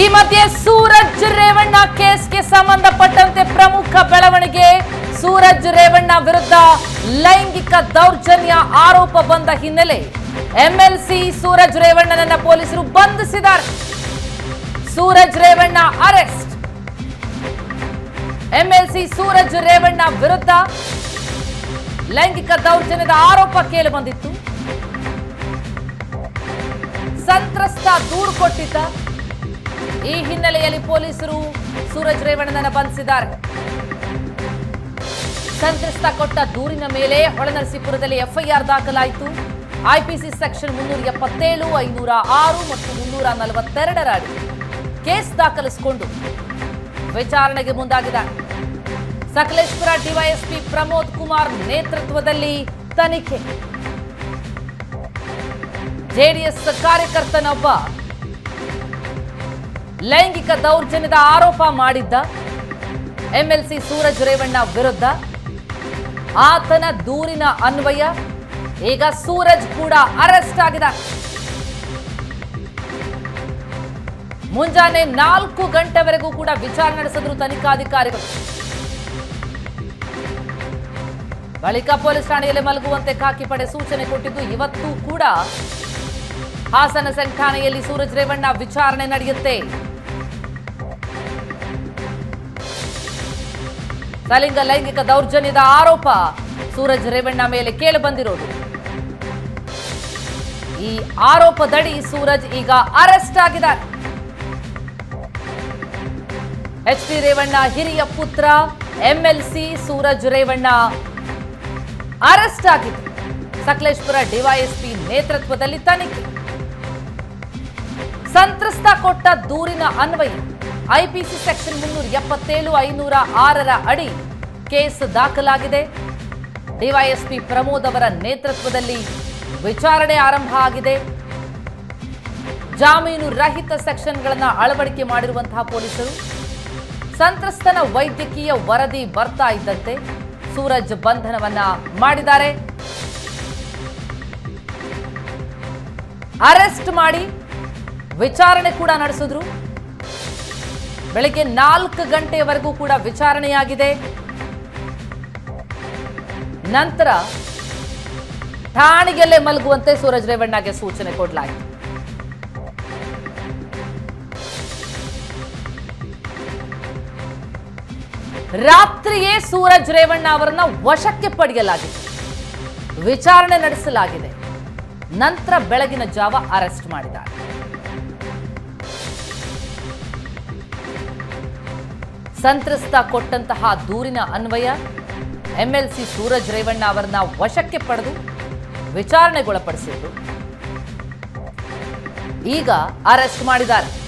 ಈ ಮಧ್ಯೆ ಸೂರಜ್ ರೇವಣ್ಣ ಕೇಸ್ಗೆ ಸಂಬಂಧಪಟ್ಟಂತೆ ಪ್ರಮುಖ ಬೆಳವಣಿಗೆ. ಸೂರಜ್ ರೇವಣ್ಣ ವಿರುದ್ಧ ಲೈಂಗಿಕ ದೌರ್ಜನ್ಯ ಆರೋಪ ಬಂದ ಹಿನ್ನೆಲೆ ಎಂಎಲ್ಸಿ ಸೂರಜ್ ರೇವಣ್ಣನನ್ನ ಪೊಲೀಸರು ಬಂಧಿಸಿದ್ದಾರೆ. ಸೂರಜ್ ರೇವಣ್ಣ ಅರೆಸ್ಟ್. ಎಂಎಲ್ಸಿ ಸೂರಜ್ ರೇವಣ್ಣ ವಿರುದ್ಧ ಲೈಂಗಿಕ ದೌರ್ಜನ್ಯದ ಆರೋಪ ಕೇಳಿ ಬಂದಿತ್ತು. ಸಂತ್ರಸ್ತ ದೂರು ಕೊಟ್ಟಿದ್ದ. ಈ ಹಿನ್ನೆಲೆಯಲ್ಲಿ ಪೊಲೀಸರು ಸೂರಜ್ ರೇವಣ್ಣನನ್ನು ಬಂಧಿಸಿದ್ದಾರೆ. ಸಂತ್ರಸ್ತ ಕೊಟ್ಟ ದೂರಿನ ಮೇಲೆ ಹೊಳೆನರಸೀಪುರದಲ್ಲಿ ಎಫ್ಐಆರ್ ದಾಖಲಾಯಿತು. ಐಪಿಸಿ ಸೆಕ್ಷನ್ ಮುನ್ನೂರ ಎಪ್ಪತ್ತೇಳು, ಐನೂರ ಆರು ಮತ್ತು ಮುನ್ನೂರ ನಲವತ್ತೆರಡರ ಅಡಿ ಕೇಸ್ ದಾಖಲಿಸಿಕೊಂಡು ವಿಚಾರಣೆಗೆ ಮುಂದಾಗಿದ್ದಾರೆ ಸಕಲೇಶ್ವರ ಡಿವೈಎಸ್ಪಿ ಪ್ರಮೋದ್ ಕುಮಾರ್ ನೇತೃತ್ವದಲ್ಲಿ ತನಿಖೆ. ಜೆಡಿಎಸ್ ಕಾರ್ಯಕರ್ತನೊಬ್ಬ ಲೈಂಗಿಕ ದೌರ್ಜನ್ಯದ ಆರೋಪ ಮಾಡಿದ್ದ ಎಂಎಲ್ಸಿ ಸೂರಜ್ ರೇವಣ್ಣ ವಿರುದ್ಧ. ಆತನ ದೂರಿನ ಅನ್ವಯ, ಈಗ ಸೂರಜ್ ಕೂಡ ಅರೆಸ್ಟ್ ಆಗಿದೆ. ಮುಂಜಾನೆ ನಾಲ್ಕು ಗಂಟೆವರೆಗೂ ಕೂಡ ವಿಚಾರಣೆ ನಡೆಸಿದ್ರು ತನಿಖಾಧಿಕಾರಿಗಳು. ಬಳಿಕ ಪೊಲೀಸ್ ಠಾಣೆಯಲ್ಲಿ ಮಲಗುವಂತೆ ಖಾಕಿ ಪಡೆ ಸೂಚನೆ ಕೊಟ್ಟಿದ್ದು, ಇವತ್ತು ಕೂಡ ಹಾಸನ ಸೆಂಟ್ ಸೂರಜ್ ರೇವಣ್ಣ ವಿಚಾರಣೆ ನಡೆಯುತ್ತೆ. ಸಲಿಂಗ ಲೈಂಗಿಕ ದೌರ್ಜನ್ಯದ ಆರೋಪ. ಸೂರಜ್ ರೇವಣ್ಣ ಮೇಲೆ ಕೇಳಿ ಬಂದಿರೋದು. ಈ ಆರೋಪದಡಿ ಸೂರಜ್ ಈಗ ಅರೆಸ್ಟ್ ಆಗಿದ್ದಾರೆ. ಎಚ್ ಡಿ ರೇವಣ್ಣ ಹಿರಿಯ ಪುತ್ರ, ಎಂಎಲ್ಸಿ ಸೂರಜ್ ರೇವಣ್ಣ ಅರೆಸ್ಟ್ ಆಗಿದ್ದು ಸಕಲೇಶ್ಪುರ ಡಿವೈಎಸ್ಪಿ ನೇತೃತ್ವದಲ್ಲಿ ತನಿಖೆ. ಸಂತ್ರಸ್ತ ಕೊಟ್ಟ ದೂರಿನ ಅನ್ವಯ. ಐಪಿಸಿ ಸೆಕ್ಷನ್ ಮುನ್ನೂರ ಎಪ್ಪತ್ತೇಳು, ಐನೂರ ಆರರ ಅಡಿ ಕೇಸ್ ದಾಖಲಾಗಿದೆ. ಡಿವೈಎಸ್ಪಿ ಪ್ರಮೋದ್ ಅವರ ನೇತೃತ್ವದಲ್ಲಿ ವಿಚಾರಣೆ ಆರಂಭ ಆಗಿದೆ. ಜಾಮೀನು ರಹಿತ ಸೆಕ್ಷನ್ಗಳನ್ನು ಅಳವಡಿಕೆ ಮಾಡಿರುವಂತಹ ಪೊಲೀಸರು. ಸಂತ್ರಸ್ತನ ವೈದ್ಯಕೀಯ ವರದಿ ಬರ್ತಾ ಇದ್ದಂತೆ ಸೂರಜ್ ಬಂಧನವನ್ನ ಮಾಡಿದ್ದಾರೆ. ಅರೆಸ್ಟ್ ಮಾಡಿ ವಿಚಾರಣೆ ಕೂಡ ನಡೆಸಿದ್ರು. ಬೆಳಗ್ಗೆ ನಾಲ್ಕು ಗಂಟೆಯವರೆಗೂ ಕೂಡ ವಿಚಾರಣೆಯಾಗಿದೆ. ನಂತರ ಠಾಣೆಯಲ್ಲೇ ಮಲಗುವಂತೆ ಸೂರಜ್ ರೇವಣ್ಣಗೆ ಸೂಚನೆ ಕೊಡಲಾಯಿತು. ರಾತ್ರಿಯೇ ಸೂರಜ್ ರೇವಣ್ಣ ಅವರನ್ನ ವಶಕ್ಕೆ ಪಡೆಯಲಾಗಿದೆ ವಿಚಾರಣೆ ನಡೆಸಲಾಗಿದೆ. ನಂತರ ಬೆಳಗಿನ ಜಾವ ಅರೆಸ್ಟ್ ಮಾಡಿದ್ದಾರೆ. ಸಂತ್ರಸ್ತ ಕೊಟ್ಟಂತಹ ದೂರಿನ ಅನ್ವಯ ಎಂಎಲ್ಸಿ ಸೂರಜ್ ರೇವಣ್ಣ ಅವರನ್ನ ವಶಕ್ಕೆ ಪಡೆದು ವಿಚಾರಣೆಗೊಳಪಡಿಸಿದ್ರು. ಈಗ ಅರೆಸ್ಟ್ ಮಾಡಿದ್ದಾರೆ.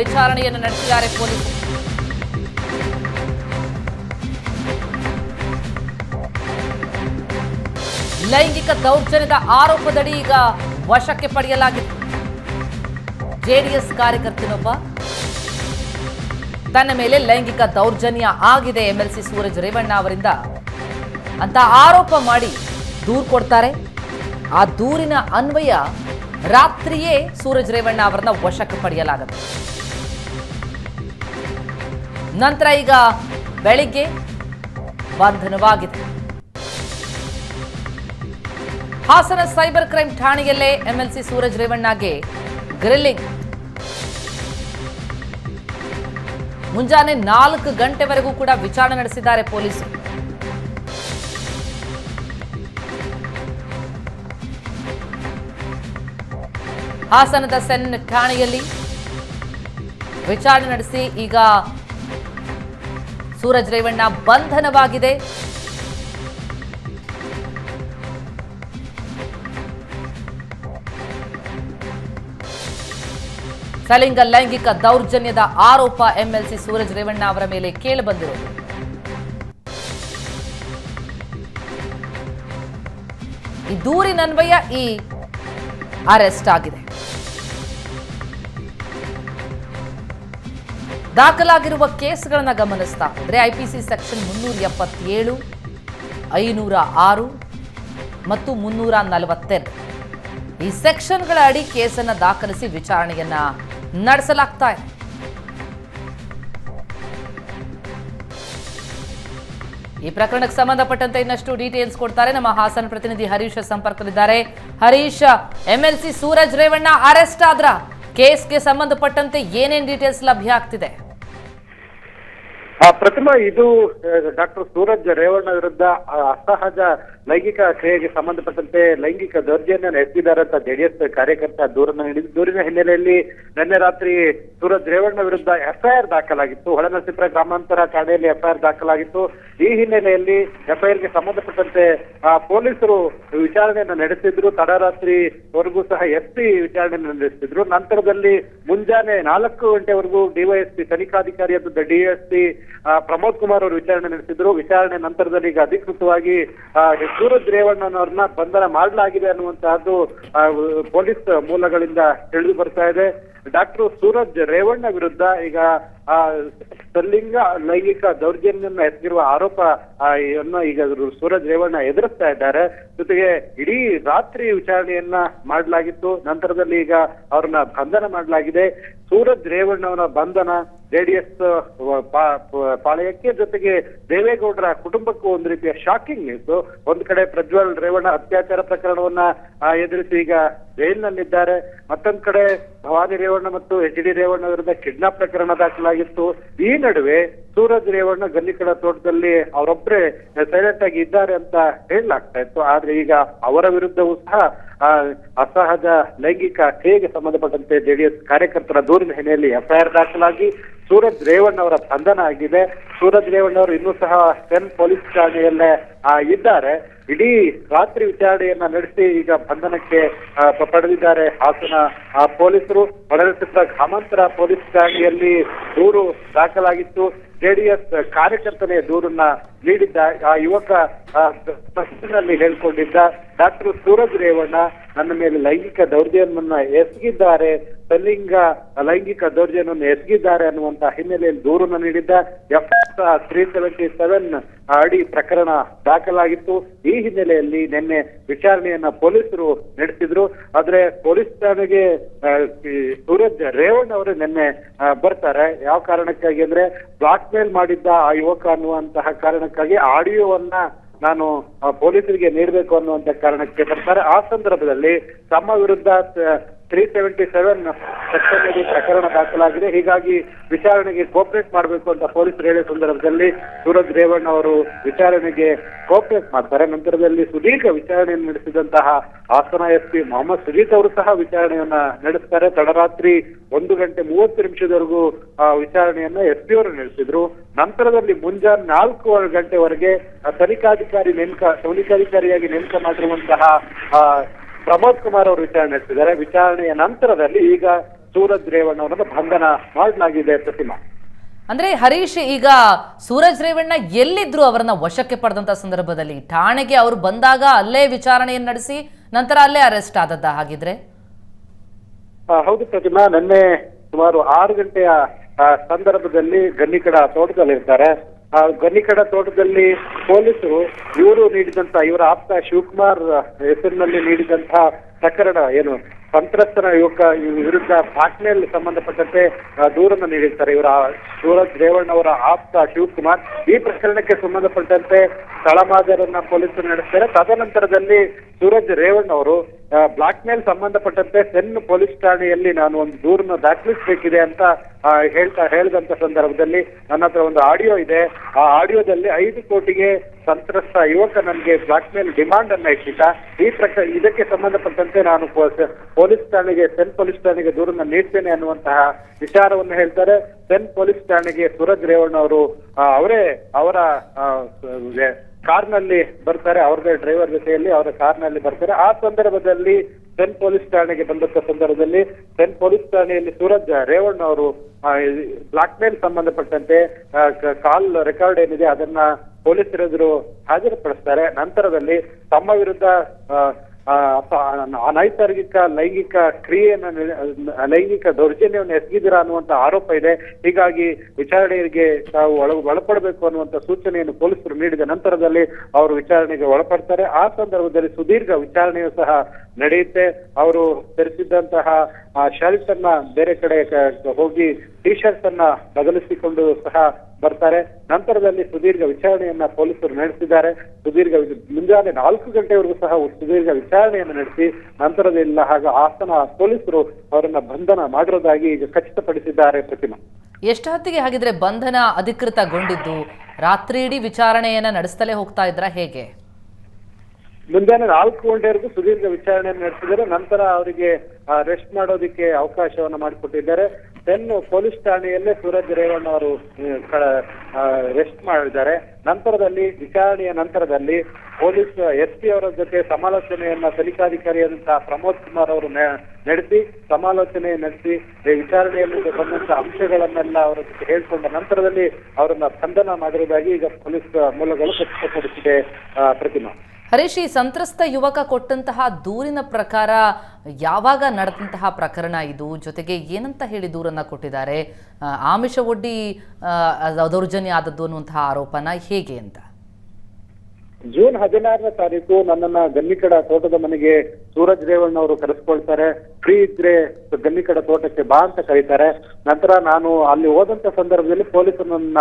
ವಿಚಾರಣೆಯನ್ನು ನಡೆಸಿದ್ದಾರೆ ಪೊಲೀಸರು ಲೈಂಗಿಕ ದೌರ್ಜನ್ಯದ ಆರೋಪದಡಿ ಈಗ ವಶಕ್ಕೆ ಪಡೆಯಲಾಗಿದೆ. ಜೆಡಿಎಸ್ ಕಾರ್ಯಕರ್ತನೊಬ್ಬ ತನ್ನ ಮೇಲೆ ಲೈಂಗಿಕ ದೌರ್ಜನ್ಯ ಆಗಿದೆ, ಎಂಎಲ್ಸಿ ಸೂರಜ್ ರೇವಣ್ಣ ಅವರಿಂದ. ಅಂತ ಆರೋಪ ಮಾಡಿ ದೂರು ಕೊಡ್ತಾರೆ. ಆ ದೂರಿನ ಅನ್ವಯ ರಾತ್ರಿಯೇ ಸೂರಜ್ ರೇವಣ್ಣ ಅವರನ್ನ ವಶಕ್ಕೆ ಪಡೆಯಲಾಗುತ್ತೆ. ನಂತರ ಈಗ ಬೆಳಿಗ್ಗೆ ಬಂಧನವಾಗಿದೆ. ಹಾಸನ ಸೈಬರ್ ಕ್ರೈಮ್ ಠಾಣೆಯಲ್ಲೇ ಎಂಎಲ್ಸಿ ಸೂರಜ್ ರೇವಣ್ಣಗೆ ಗ್ರಿಲ್ಲಿಂಗ್. ಮುಂಜಾನೆ ನಾಲ್ಕು ಗಂಟೆವರೆಗೂ ಕೂಡ ವಿಚಾರಣೆ ನಡೆಸಿದ್ದಾರೆ ಪೊಲೀಸರು. ಹಾಸನದ ಸೆನ್ ಠಾಣೆಯಲ್ಲಿ ವಿಚಾರಣೆ ನಡೆಸಿ ಈಗ ಸೂರಜ್ ರೇವಣ್ಣ ಬಂಧನವಾಗಿದೆ. ಕಲಿಂಗ ಲೈಂಗಿಕ ದೌರ್ಜನ್ಯದ ಆರೋಪ ಎಂಎಲ್ಸಿ ಸೂರಜ್ ರೇವಣ್ಣ ಅವರ ಮೇಲೆ ಕೇಳಿಬಂದಿರೋದು ಈ ದೂರಿನನ್ವಯ ಈ ಅರೆಸ್ಟ್ ಆಗಿದೆ. ದಾಖಲಾಗಿರುವ ಕೇಸ್ಗಳನ್ನು ಗಮನಿಸ್ತಾ ಹೋದರೆ ಐ ಪಿ ಸಿ ಸೆಕ್ಷನ್ ಮುನ್ನೂರ ಎಪ್ಪತ್ತೇಳು, ಐನೂರ ಆರು ಮತ್ತು ಮುನ್ನೂರ ನಲವತ್ತೆರಡು. ಈ ಸೆಕ್ಷನ್ಗಳ ಅಡಿ ಕೇಸನ್ನು ದಾಖಲಿಸಿ ವಿಚಾರಣೆಯನ್ನ ನಡೆಸಲಾಗ್ತಾ ಇದೆ. ಈ ಪ್ರಕರಣಕ್ಕೆ ಸಂಬಂಧಪಟ್ಟಂತೆ ಇನ್ನಷ್ಟು ಡೀಟೇಲ್ಸ್ ಕೊಡ್ತಾರೆ. ನಮ್ಮ ಹಾಸನ ಪ್ರತಿನಿಧಿ ಹರೀಶ್ ಸಂಪರ್ಕದಲ್ಲಿದ್ದಾರೆ. ಹರೀಶ್ ಎಂಎಲ್ಸಿ ಸೂರಜ್ ರೇವಣ್ಣ ಅರೆಸ್ಟ್ ಆದ್ರ ಕೇಸ್ಗೆ ಸಂಬಂಧಪಟ್ಟಂತೆ ಏನೇನು ಡೀಟೇಲ್ಸ್ ಲಭ್ಯ ಆಗ್ತಿದೆ? ಪ್ರತಿಮಾ ಇದು ಡಾಕ್ಟರ್ ಸೂರಜ್ ರೇವಣ್ಣ ವಿರುದ್ಧ ಅಸಹಜ ಲೈಂಗಿಕ ಕ್ರಿಯೆಗೆ ಸಂಬಂಧಪಟ್ಟಂತೆ ಲೈಂಗಿಕ ದೌರ್ಜನ್ಯ ನಡೆಸಿದ್ದಾರೆ ಅಂತ ಜೆಡಿಎಸ್ ಕಾರ್ಯಕರ್ತ ದೂರನ್ನು ನೀಡಿದ್ದು. ದೂರಿನ ಹಿನ್ನೆಲೆಯಲ್ಲಿ ನಿನ್ನೆ ರಾತ್ರಿ ಸೂರಜ್ ರೇವಣ್ಣ ವಿರುದ್ಧ ಎಫ್ಐಆರ್ ದಾಖಲಾಗಿತ್ತು. ಹೊಳೆನರಸೀಪುರ ಗ್ರಾಮಾಂತರ ಠಾಣೆಯಲ್ಲಿ ಎಫ್ಐಆರ್ ದಾಖಲಾಗಿತ್ತು. ಈ ಹಿನ್ನೆಲೆಯಲ್ಲಿ ಎಫ್ಐಆರ್ಗೆ ಸಂಬಂಧಪಟ್ಟಂತೆ ಆ, ಪೊಲೀಸರು ವಿಚಾರಣೆಯನ್ನು ನಡೆಸಿದ್ರು. ತಡರಾತ್ರಿವರೆಗೂ ಸಹ ಎಸ್ಪಿ ವಿಚಾರಣೆಯನ್ನು ನಡೆಸಿದ್ರು. ನಂತರದಲ್ಲಿ ಮುಂಜಾನೆ ನಾಲ್ಕು ಗಂಟೆವರೆಗೂ ಡಿವೈಎಸ್ಪಿ ತನಿಖಾಧಿಕಾರಿ ಮತ್ತು ಡಿಎಸ್ಪಿ ಪ್ರಮೋದ್ ಕುಮಾರ್ ಅವರು ವಿಚಾರಣೆ ನಡೆಸಿದ್ರು. ವಿಚಾರಣೆ ನಂತರದಲ್ಲಿ ಈಗ ಅಧಿಕೃತವಾಗಿ ಸೂರಜ್ ರೇವಣ್ಣನವ್ರನ್ನ ಬಂಧನ ಮಾಡಲಾಗಿದೆ ಅನ್ನುವಂತಹದ್ದು ಪೊಲೀಸ್ ಮೂಲಗಳಿಂದ ತಿಳಿದು ಬರ್ತಾ ಇದೆ. ಡಾಕ್ಟರ್ ಸೂರಜ್ ರೇವಣ್ಣ ವಿರುದ್ಧ ಈಗ ಸಲಿಂಗ ಲೈಂಗಿಕ ದೌರ್ಜನ್ಯನ ಎತ್ತಿರುವ ಆರೋಪ ಈಗ ಸೂರಜ್ ರೇವಣ್ಣ ಎದುರಿಸ್ತಾ ಇದ್ದಾರೆ. ಜೊತೆಗೆ ಇಡೀ ರಾತ್ರಿ ವಿಚಾರಣೆಯನ್ನ ಮಾಡಲಾಗಿತ್ತು. ನಂತರದಲ್ಲಿ ಈಗ ಅವ್ರನ್ನ ಬಂಧನ ಮಾಡಲಾಗಿದೆ. ಸೂರಜ್ ರೇವಣ್ಣವರ ಬಂಧನ ಜೆಡಿಎಸ್ ಪಾಳಯಕ್ಕೆ ಜೊತೆಗೆ ದೇವೇಗೌಡರ ಕುಟುಂಬಕ್ಕೂ ಒಂದು ರೀತಿಯ ಶಾಕಿಂಗ್ ನ್ಯೂಸ್ ಒಂದು ಕಡೆ ಪ್ರಜ್ವಲ್ ರೇವಣ್ಣ ಅತ್ಯಾಚಾರ ಪ್ರಕರಣವನ್ನ ಎದುರಿಸಿ ಈಗ ಜೈಲಿನಲ್ಲಿದ್ದಾರೆ. ಮತ್ತೊಂದ್ ಕಡೆ ಭವಾನಿ ರೇವಣ್ಣ ಮತ್ತು ಎಚ್ ಡಿ ರೇವಣ್ಣ ವಿರುದ್ಧ ಕಿಡ್ನಾಪ್ ಪ್ರಕರಣ ದಾಖಲಾಗಿತ್ತು ಈ ನಡುವೆ ಸೂರಜ್ ರೇವಣ್ಣ ಗಲ್ಲಿಕಡ ತೋಟದಲ್ಲಿ ಅವರೊಬ್ಬರೇ ಸೈಲೆಂಟ್ ಆಗಿ ಇದ್ದಾರೆ ಅಂತ ಹೇಳಲಾಗ್ತಾ ಇತ್ತು. ಆದ್ರೆ ಈಗ ಅವರ ವಿರುದ್ಧವೂ ಸಹ ಅಸಹಜ ಲೈಂಗಿಕ ಕ್ರಿಯೆಗೆ ಸಂಬಂಧಪಟ್ಟಂತೆ ಜೆಡಿಎಸ್ ಕಾರ್ಯಕರ್ತರ ದೂರಿನ ಹಿನ್ನೆಲೆಯಲ್ಲಿ ಎಫ್ಐಆರ್ ದಾಖಲಾಗಿ ಸೂರಜ್ ರೇವಣ್ಣ ಅವರ ಬಂಧನ ಆಗಿದೆ. ಸೂರಜ್ ರೇವಣ್ಣ ಅವರು ಇನ್ನೂ ಸಹ ಸೆನ್ ಪೊಲೀಸ್ ಠಾಣೆಯಲ್ಲೇ ಇದ್ದಾರೆ. ಇಡೀ ರಾತ್ರಿ ವಿಚಾರಣೆಯನ್ನ ನಡೆಸಿ ಈಗ ಬಂಧನಕ್ಕೆ ಪಡೆದಿದ್ದಾರೆ. ಹಾಸನ ಪೊಲೀಸರು ಹೊಳೆನರಸೀಪುರ ಗ್ರಾಮಾಂತರ ಪೊಲೀಸ್ ಠಾಣೆಯಲ್ಲಿ ದೂರು ದಾಖಲಾಗಿತ್ತು. ಜೆಡಿಎಸ್ ಕಾರ್ಯಕರ್ತನೇ ದೂರನ್ನ ನೀಡಿದ್ದ ಆ ಯುವಕ ಪ್ರಶ್ನೆಯಲ್ಲಿ ಹೇಳ್ಕೊಂಡಿದ್ದ ಡಾಕ್ಟರ್ ಸೂರಜ್ ರೇವಣ್ಣ, ನನ್ನ ಮೇಲೆ ಲೈಂಗಿಕ ದೌರ್ಜನ್ಯವನ್ನ ಎಸಗಿದ್ದಾರೆ ಸಲಿಂಗ ಲೈಂಗಿಕ ದೌರ್ಜನ್ಯವನ್ನು ಎಸಗಿದ್ದಾರೆ ಅನ್ನುವಂತ ಹಿನ್ನೆಲೆಯಲ್ಲಿ ದೂರನ್ನು ನೀಡಿದ್ದ ಎಫ್ ತ್ರೀ ಸೆವೆಂಟಿ ಸೆವೆನ್ ಅಡಿ ಪ್ರಕರಣ ದಾಖಲಾಗಿತ್ತು. ಈ ಹಿನ್ನೆಲೆಯಲ್ಲಿ ನಿನ್ನೆ ವಿಚಾರಣೆಯನ್ನ ಪೊಲೀಸರು ನಡೆಸಿದ್ರು. ಆದ್ರೆ ಪೊಲೀಸ್ ಠಾಣೆಗೆ ಸೂರಜ್ ರೇವಣ್ಣ ಅವರು ನಿನ್ನೆ ಬರ್ತಾರೆ. ಯಾವ ಕಾರಣಕ್ಕಾಗಿ ಅಂದ್ರೆ ಬ್ಲಾಕ್ ಮೇಲ್ ಮಾಡಿದ್ದ ಆ ಯುವಕ ಅನ್ನುವಂತಹ ಕಾರಣಕ್ಕಾಗಿ ಆಡಿಯೋವನ್ನ ನಾನು ಪೊಲೀಸರಿಗೆ ನೀಡಬೇಕು ಅನ್ನುವಂತ ಕಾರಣಕ್ಕೆ ಬರ್ತಾರೆ. ಆ ಸಂದರ್ಭದಲ್ಲಿ ತಮ್ಮ ವಿರುದ್ಧ ತ್ರೀ ಸೆವೆಂಟಿ ಸೆವೆನ್ ಸೆಕ್ಷನ್ ಪ್ರಕರಣ ದಾಖಲಾಗಿದೆ. ಹೀಗಾಗಿ ವಿಚಾರಣೆಗೆ ಕೋಪರೇಟ್ ಮಾಡಬೇಕು ಅಂತ ಪೊಲೀಸರು ಹೇಳಿದ ಸಂದರ್ಭದಲ್ಲಿ ಸೂರಜ್ ರೇವಣ್ಣ ಅವರು ವಿಚಾರಣೆಗೆ ಕೋಪರೇಟ್ ಮಾಡ್ತಾರೆ. ನಂತರದಲ್ಲಿ ಸುದೀರ್ಘ ವಿಚಾರಣೆಯನ್ನು ನಡೆಸಿದಂತಹ ಹಾಸನ ಎಸ್ ಪಿ ಮೊಹಮ್ಮದ್ ಸುಜೀತ್ ಅವರು ಸಹ ವಿಚಾರಣೆಯನ್ನ ನಡೆಸ್ತಾರೆ. ತಡರಾತ್ರಿ ಒಂದು ಗಂಟೆ ಮೂವತ್ತು ನಿಮಿಷದವರೆಗೂ ಆ, ವಿಚಾರಣೆಯನ್ನ ಎಸ್ ಪಿ ಅವರು ನಡೆಸಿದ್ರು. ನಂತರದಲ್ಲಿ ಮುಂಜಾನೆ ನಾಲ್ಕು ಗಂಟೆವರೆಗೆ ತನಿಖಾಧಿಕಾರಿ ನೇಮಕ ತನಿಖಾಧಿಕಾರಿಯಾಗಿ ನೇಮಕ ಮಾಡಿರುವಂತಹ ಪ್ರಮೋದ್ ಕುಮಾರ್ ಅವರು ವಿಚಾರಣೆ ನಡೆಸಿದ್ದಾರೆ. ವಿಚಾರಣೆಯ ನಂತರದಲ್ಲಿ ಈಗ ಸೂರಜ್ ರೇವಣ್ಣ ಅವರನ್ನು ಬಂಧನ ಮಾಡಲಾಗಿದೆ ಪ್ರತಿಮಾ. ಅಂದ್ರೆ ಹರೀಶ್ ಈಗ ಸೂರಜ್ ರೇವಣ್ಣ ಎಲ್ಲಿದ್ರು ಅವರನ್ನ ವಶಕ್ಕೆ ಪಡೆದಂತ ಸಂದರ್ಭದಲ್ಲಿ ಠಾಣೆಗೆ ಅವರು ಬಂದಾಗ ಅಲ್ಲೇ ವಿಚಾರಣೆಯನ್ನು ನಡೆಸಿ ನಂತರ ಅಲ್ಲೇ ಅರೆಸ್ಟ್ ಆದದ್ದ ಹಾಗಿದ್ರೆ? ಹೌದು ಪ್ರತಿಮಾ ನಿನ್ನೆ ಸುಮಾರು ಆರು ಗಂಟೆಯ ಸಂದರ್ಭದಲ್ಲಿ ಗನ್ನಿಕಡ ತೋಟದಲ್ಲಿರ್ತಾರೆ. ಗನ್ನಿಕಡ ತೋಟದಲ್ಲಿ ಪೊಲೀಸರು ಇವರು ನೀಡಿದಂತ ಇವರ ಆಪ್ತ ಶಿವಕುಮಾರ್ ಹೆಸರಿನಲ್ಲಿ ನೀಡಿದಂತ ಪ್ರಕರಣ ಏನು? ಸಂತ್ರಸ್ತರ ಯುವಕ ವಿರುದ್ಧ ಬ್ಲಾಕ್ಮೇಲ್ ಸಂಬಂಧಪಟ್ಟಂತೆ ದೂರನ್ನು ನೀಡಿರ್ತಾರೆ. ಇವರ ಸೂರಜ್ ರೇವಣ್ಣ ಅವರ ಆಪ್ತ ಶಿವಕುಮಾರ್ ಈ ಪ್ರಕರಣಕ್ಕೆ ಸಂಬಂಧಪಟ್ಟಂತೆ ಸ್ಥಳಮಾದರನ್ನ ಪೊಲೀಸರು ನಡೆಸ್ತಾರೆ. ತದನಂತರದಲ್ಲಿ ಸೂರಜ್ ರೇವಣ್ಣ ಅವರು ಬ್ಲಾಕ್ ಮೇಲ್ ಸಂಬಂಧಪಟ್ಟಂತೆ ಸೆನ್ ಪೊಲೀಸ್ ಠಾಣೆಯಲ್ಲಿ ನಾನು ಒಂದು ದೂರನ್ನ ದಾಖಲಿಸಬೇಕಿದೆ ಅಂತ ಹೇಳ್ತಾ, ಹೇಳಿದಂತ ಸಂದರ್ಭದಲ್ಲಿ ನನ್ನ ಹತ್ರ ಒಂದು ಆಡಿಯೋ ಇದೆ. ಆ ಆಡಿಯೋದಲ್ಲಿ ಐದು ಕೋಟಿಗೆ ಸಂತ್ರಸ್ತ ಯುವಕ ನನಗೆ ಬ್ಲಾಕ್ ಮೇಲ್ ಡಿಮಾಂಡ್ ಅನ್ನ ಇಟ್ಟಿದ್ದ. ಈ ಪ್ರಕ, ಇದಕ್ಕೆ ಸಂಬಂಧಪಟ್ಟಂತೆ ನಾನು ಪೊಲೀಸ್ ಠಾಣೆಗೆ ಸೆನ್ ಪೊಲೀಸ್ ಠಾಣೆಗೆ ದೂರನ್ನ ನೀಡ್ತೇನೆ ಅನ್ನುವಂತಹ ವಿಚಾರವನ್ನು ಹೇಳ್ತಾರೆ. ಸೆನ್ ಪೊಲೀಸ್ ಠಾಣೆಗೆ ಸುರಜ್ ರೇವಣ್ಣ ಅವರು ಅವರೇ ಅವರ ಕಾರ್ನಲ್ಲಿ ಬರ್ತಾರೆ. ಅವ್ರದೇ ಡ್ರೈವರ್ ಜೊತೆಯಲ್ಲಿ ಅವರ ಕಾರ್ನಲ್ಲಿ ಬರ್ತಾರೆ. ಆ ಸಂದರ್ಭದಲ್ಲಿ ಸೆನ್ ಪೊಲೀಸ್ ಠಾಣೆಗೆ ಬಂದಂತ ಸಂದರ್ಭದಲ್ಲಿ ಸೆನ್ ಪೊಲೀಸ್ ಠಾಣೆಯಲ್ಲಿ ಸೂರಜ್ ರೇವಣ್ಣ ಅವರು ಬ್ಲಾಕ್ ಮೇಲ್ ಸಂಬಂಧಪಟ್ಟಂತೆ ಕಾಲ್ ರೆಕಾರ್ಡ್ ಏನಿದೆ ಅದನ್ನ ಪೊಲೀಸರ ಎದುರು ಹಾಜರುಪಡಿಸ್ತಾರೆ. ನಂತರದಲ್ಲಿ ತಮ್ಮ ವಿರುದ್ಧ ಅನೈಸರ್ಗಿಕ, ಲೈಂಗಿಕ ಕ್ರಿಯೆಯನ್ನು ಲೈಂಗಿಕ ದೌರ್ಜನ್ಯವನ್ನು ಎಸಗಿದಿರಾ ಅನ್ನುವಂತ ಆರೋಪ ಇದೆ. ಹೀಗಾಗಿ ವಿಚಾರಣೆಗೆ ತಾವು ಒಳ, ಒಳಪಡಬೇಕು ಅನ್ನುವಂತ ಸೂಚನೆಯನ್ನು ಪೊಲೀಸರು ನೀಡಿದ ನಂತರದಲ್ಲಿ ಅವರು ವಿಚಾರಣೆಗೆ ಒಳಪಡ್ತಾರೆ. ಆ ಸಂದರ್ಭದಲ್ಲಿ ಸುದೀರ್ಘ ವಿಚಾರಣೆಯು ಸಹ ನಡೆಯುತ್ತೆ. ಅವರು ಧರಿಸಿದ್ದಂತಹ ಆ ಶರ್ಟ್ ಅನ್ನ ಬೇರೆ ಕಡೆ ಹೋಗಿ ಟಿ ಶರ್ಟ್ ಅನ್ನ ಬದಲಿಸಿಕೊಂಡು ಸಹ ಬರ್ತಾರೆ. ನಂತರದಲ್ಲಿ ಸುದೀರ್ಘ ವಿಚಾರಣೆಯನ್ನ ಪೊಲೀಸರು ನಡೆಸಿದ್ದಾರೆ. ಸುದೀರ್ಘ ಮುಂಜಾನೆ ನಾಲ್ಕು ಗಂಟೆವರೆಗೂ ಸಹ ಸುದೀರ್ಘ ವಿಚಾರಣೆಯನ್ನು ನಡೆಸಿ ನಂತರದಿಂದ ಹಾಗೂ ಹಾಸನ ಪೊಲೀಸರು ಅವರನ್ನ ಬಂಧನ ಮಾಡಿರೋದಾಗಿ ಈಗ ಖಚಿತಪಡಿಸಿದ್ದಾರೆ ಪ್ರತಿಮಾ. ಎಷ್ಟು ಹೊತ್ತಿಗೆ ಹಾಗಿದ್ರೆ ಬಂಧನ ಅಧಿಕೃತಗೊಂಡಿದ್ದು? ರಾತ್ರಿ ಇಡೀ ವಿಚಾರಣೆಯನ್ನ ನಡೆಸ್ತಲೇ ಹೋಗ್ತಾ ಇದ್ರ ಹೇಗೆ? ಮುಂಜಾನೆ ನಾಲ್ಕು ಗಂಟೆವರೆಗೂ ಸುದೀರ್ಘ ವಿಚಾರಣೆಯನ್ನು ನಡೆಸಿದರೆ ನಂತರ ಅವರಿಗೆ ರೆಸ್ಟ್ ಮಾಡೋದಕ್ಕೆ ಅವಕಾಶವನ್ನು ಮಾಡಿಕೊಟ್ಟಿದ್ದಾರೆ. ಸೆನ್ ಪೊಲೀಸ್ ಠಾಣೆಯಲ್ಲೇ ಸೂರಜ್ ರೇವಣ್ಣ ಅವರು ರೆಸ್ಟ್ ಮಾಡಿದ್ದಾರೆ. ನಂತರದಲ್ಲಿ, ವಿಚಾರಣೆಯ ನಂತರದಲ್ಲಿ ಪೊಲೀಸ್, ಎಸ್ ಪಿ ಅವರ ಜೊತೆ ಸಮಾಲೋಚನೆಯನ್ನ ತನಿಖಾಧಿಕಾರಿಯಾದಂತಹ ಪ್ರಮೋದ್ ಕುಮಾರ್ ಅವರು ನಡೆಸಿ, ಸಮಾಲೋಚನೆ ನಡೆಸಿ ವಿಚಾರಣೆಯಲ್ಲಿ ಬಂದಂತಹ ಅಂಶಗಳನ್ನೆಲ್ಲ ಅವರ ಜೊತೆ ಹೇಳ್ಕೊಂಡ ನಂತರದಲ್ಲಿ ಅವರನ್ನ ಬಂಧನ ಮಾಡಿರುವುದಾಗಿ ಈಗ ಪೊಲೀಸ್ ಮೂಲಗಳು ಖಚಿತಪಡಿಸಿದೆ ಪ್ರತಿಮಾ. ಹರೀಶ್, ಈ ಸಂತ್ರಸ್ತ ಯುವಕ ಕೊಟ್ಟಂತಹ ದೂರಿನ ಪ್ರಕಾರ ಯಾವಾಗ ನಡೆದಂತಹ ಪ್ರಕರಣ ಇದು? ಜೊತೆಗೆ ಏನಂತ ಹೇಳಿ ದೂರನ್ನ ಕೊಟ್ಟಿದ್ದಾರೆ? ಆಮಿಷ ಒಡ್ಡಿ ದೌರ್ಜನ್ಯ ಆದದ್ದು ಅನ್ನುವಂತಹ ಆರೋಪನ ಹೇಗೆ ಅಂತ? ಜೂನ್ ಹದಿನಾರನೇ ತಾರೀಕು ನನ್ನನ್ನ ಗನ್ನಿಕಡ ತೋಟದ ಮನೆಗೆ ಸೂರಜ್ ರೇವಣ್ಣ ಅವರು ಕರೆಸ್ಕೊಳ್ತಾರೆ ಫ್ರೀ ಇದ್ರೆ ಗಲ್ಲಿಕಡ ತೋಟಕ್ಕೆ ಬಾ ಅಂತ ಕರೀತಾರೆ. ನಂತರ ನಾನು ಅಲ್ಲಿ ಹೋದಂತ ಸಂದರ್ಭದಲ್ಲಿ ಪೊಲೀಸರು ನನ್ನ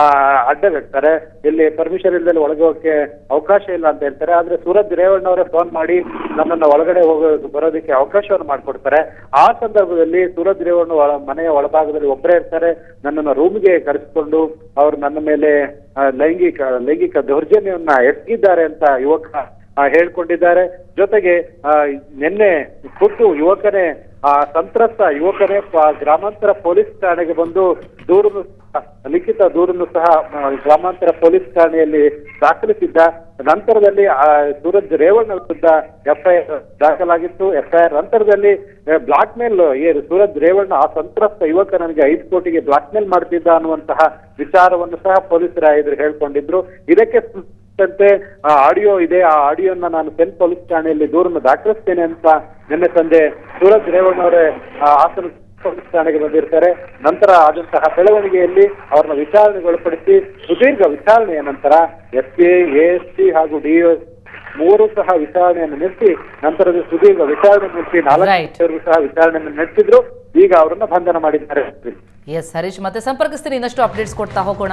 ಆ, ಅಡ್ಡಗಟ್ತಾರೆ ಇಲ್ಲಿ ಪರ್ಮಿಷನ್ ಇಲ್ಲದೆ ಒಳಗೆ ಹೋಗಕ್ಕೆ ಅವಕಾಶ ಇಲ್ಲ ಅಂತ ಹೇಳ್ತಾರೆ. ಆದ್ರೆ ಸೂರಜ್ ರೇವಣ್ಣ ಅವರೇ ಫೋನ್ ಮಾಡಿ ನನ್ನನ್ನು ಒಳಗಡೆ ಹೋಗೋ ಬರೋದಕ್ಕೆ ಅವಕಾಶವನ್ನು ಮಾಡ್ಕೊಡ್ತಾರೆ. ಆ ಸಂದರ್ಭದಲ್ಲಿ ಸೂರಜ್ ರೇವಣ್ಣ ಮನೆಯ ಒಳಭಾಗದಲ್ಲಿ ಒಬ್ಬರೇ ಇರ್ತಾರೆ. ನನ್ನನ್ನು ರೂಮ್ಗೆ ಕರೆಸಿಕೊಂಡು ಅವರು ನನ್ನ ಮೇಲೆ ಲೈಂಗಿಕ ಲೈಂಗಿಕ ದೌರ್ಜನ್ಯವನ್ನ ಎಸಗಿದ್ದಾರೆ ಅಂತ ಯುವಕ ಹೇಳ್ಕೊಂಡಿದ್ದಾರೆ. ಜೊತೆಗೆ ನಿನ್ನೆ ಖುದ್ದು ಯುವಕನೇ, ಆ ಸಂತ್ರಸ್ತ ಯುವಕನೇ ಗ್ರಾಮಾಂತರ ಪೊಲೀಸ್ ಠಾಣೆಗೆ ಬಂದು ದೂರನ್ನು ಲಿಖಿತ ದೂರನ್ನು ಸಹ ಗ್ರಾಮಾಂತರ ಪೊಲೀಸ್ ಠಾಣೆಯಲ್ಲಿ ದಾಖಲಿಸಿದ್ದ. ನಂತರದಲ್ಲಿ, ಆ, ಸೂರಜ್ ರೇವಣ್ಣ ವಿರುದ್ಧ ಎಫ್ಐಆರ್ ದಾಖಲಾಗಿತ್ತು. ಎಫ್ಐಆರ್ ನಂತರದಲ್ಲಿ ಬ್ಲಾಕ್ ಮೇಲ್ ಸೂರಜ್ ರೇವಣ್ಣ, ಆ ಸಂತ್ರಸ್ತ ಯುವಕ ನನಗೆ ಐದು ಕೋಟಿಗೆ ಬ್ಲಾಕ್ ಮೇಲ್ ಮಾಡ್ತಿದ್ದ ಅನ್ನುವಂತಹ ವಿಚಾರವನ್ನು ಸಹ ಪೊಲೀಸರ ಎದುರು ಹೇಳ್ಕೊಂಡಿದ್ರು. ಇದಕ್ಕೆ ಆ ಆಡಿಯೋ ಇದೆ ಆ ಆಡಿಯೋನ ನಾನು ಸೆಲ್ ಪೊಲೀಸ್ ಠಾಣೆಯಲ್ಲಿ ದೂರನ್ನು ದಾಖಲಿಸ್ತೇನೆ ಅಂತ ನಿನ್ನೆ ಸಂಜೆ ಸೂರಜ್ ರೇವಣ್ಣ ಅವರೇ ಆ, ಹಾಸನ ಪೊಲೀಸ್ ಠಾಣೆಗೆ ಬಂದಿರ್ತಾರೆ. ನಂತರ ಆದಂತಹ ಬೆಳವಣಿಗೆಯಲ್ಲಿ ಅವರನ್ನ ವಿಚಾರಣೆಗೊಳಪಡಿಸಿ ಸುದೀರ್ಘ ವಿಚಾರಣೆಯ ನಂತರ ಎಸ್ ಪಿ ಎಸ್ ಪಿ ಹಾಗೂ ಡಿಒ ಮೂರು ಸಹ ವಿಚಾರಣೆಯನ್ನು ನಡೆಸಿ ನಂತರದ ಸುದೀರ್ಘ ವಿಚಾರಣೆ ನಡೆಸಿ ನಾಲ್ಕು. ಸಹ ವಿಚಾರಣೆಯನ್ನು ನಡೆಸಿದ್ರು. ಈಗ ಅವರನ್ನ ಬಂಧನ ಮಾಡಿದ್ದಾರೆ. ಎಸ್ ಹರೀಶ್ ಮತ್ತೆ ಸಂಪರ್ಕಿಸ್ತೀನಿ. ಇನ್ನಷ್ಟು ಅಪ್ಡೇಟ್ಸ್ ಕೊಡ್ತಾ ಹೋಗೋಣ.